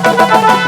Thank you.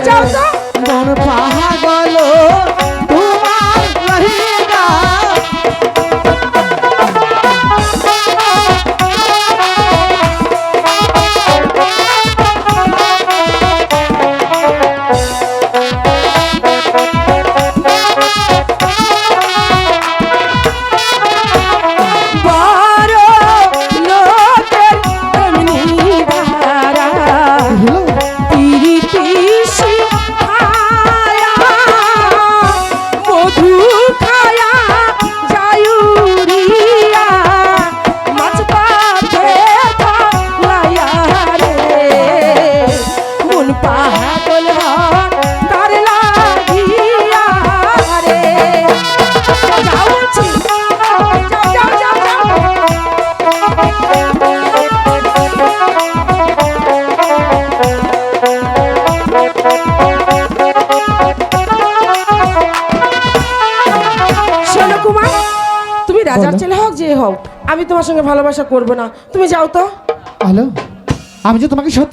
掌声 হও আমি তোমার সঙ্গে ভালোবাসা করব না। তুমি যাও তো। হ্যালো, আমি যে তোমাকে সত্যি